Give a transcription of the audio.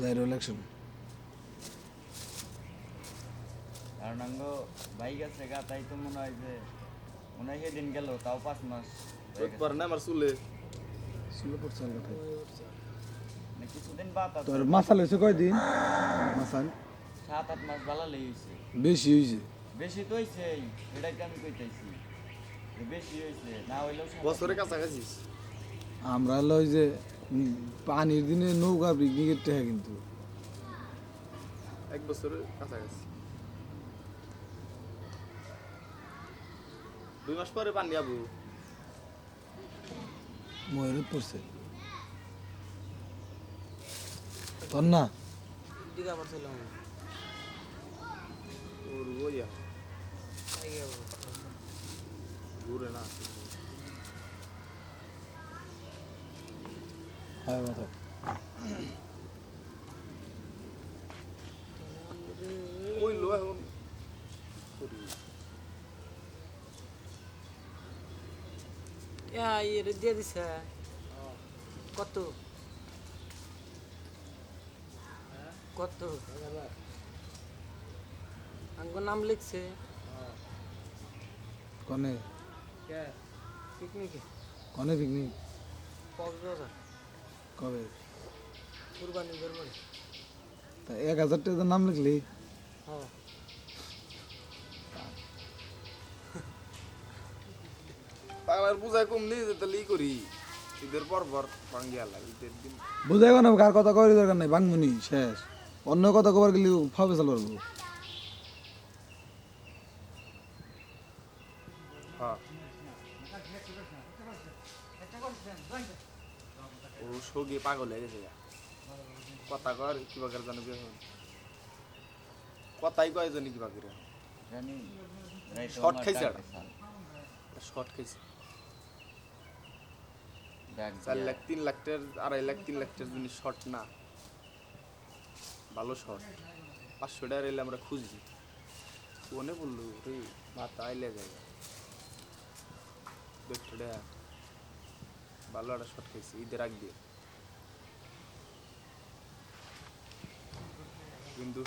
Gyro election কারণ আঙ্গ ভাই গেছে গা তাই তো মনে হয় যে মনে হয় সেদিন গেল তাও পাঁচ মাস। পারে না আমার চুলে? ষোলো পড়ছে কথা কিছুদিন বাদ তোর মাসাল হয়েছে কয়দিন? মাসাল? সাত আট মাস ভালো লেগেছে বেশি হয়েছে? বেশি তো হয়েছে এটাকে আমি কইতেছি বেশি হয়েছে না হইলেও সাত আট বছরে কাছাকাছি। আমরা হলো যে পানির দিনে নৌকা পিকনিকের টেহা কিন্তু। এক বছরে কাছাকাছি। দুই মাস পরে পানি আবু। ময়ূরের পড়ছে তোর না দিঘা পড়ছিলাম ওর বইয়া। ঘুরে না হ্যাঁ কথা ওই লো এখন ইয়ে দিয়ে দিছে। কত? কত? আঙ্গ নাম লিখছে। কনে? পিকনিকে? কনে পিকনিক? কক্সবাজার। কবে? কুরবানি কুরবানি তা এক হাজার টাকার নাম লিখলি? হ্যাঁ। পাগলার পূজায় কম নেই তাহলে ই করি। ঈদের পর পর ভাঙ্গিয়া লাগে ঈদের দিন। বুঝাই না কার কথা দরকার নাই শেষ। অন্য কথা কবার গেলে ফাবে চাল পারব হ্যাঁ। ও সগি পাগল হয়ে গেছে। কথা কর কিবা করে জানো কথাই কয় জানি কিবা করে। জানি রাইতে খাইছে। শর্ট খাইছে। চার লাখ তিন লাখ টাকার আড়াই লাখ তিন লাখ টাকার জিনিস শর্ট না। ভালো শর্ট পাঁচশো টাকার এলে আমরা খুঁজি। ফোনে বলল রে মাথা আইলে যায় দেখছ টাকা। ভালো একটা শর্ট খাইছি ঈদের আগ দিয়ে। কিন্তু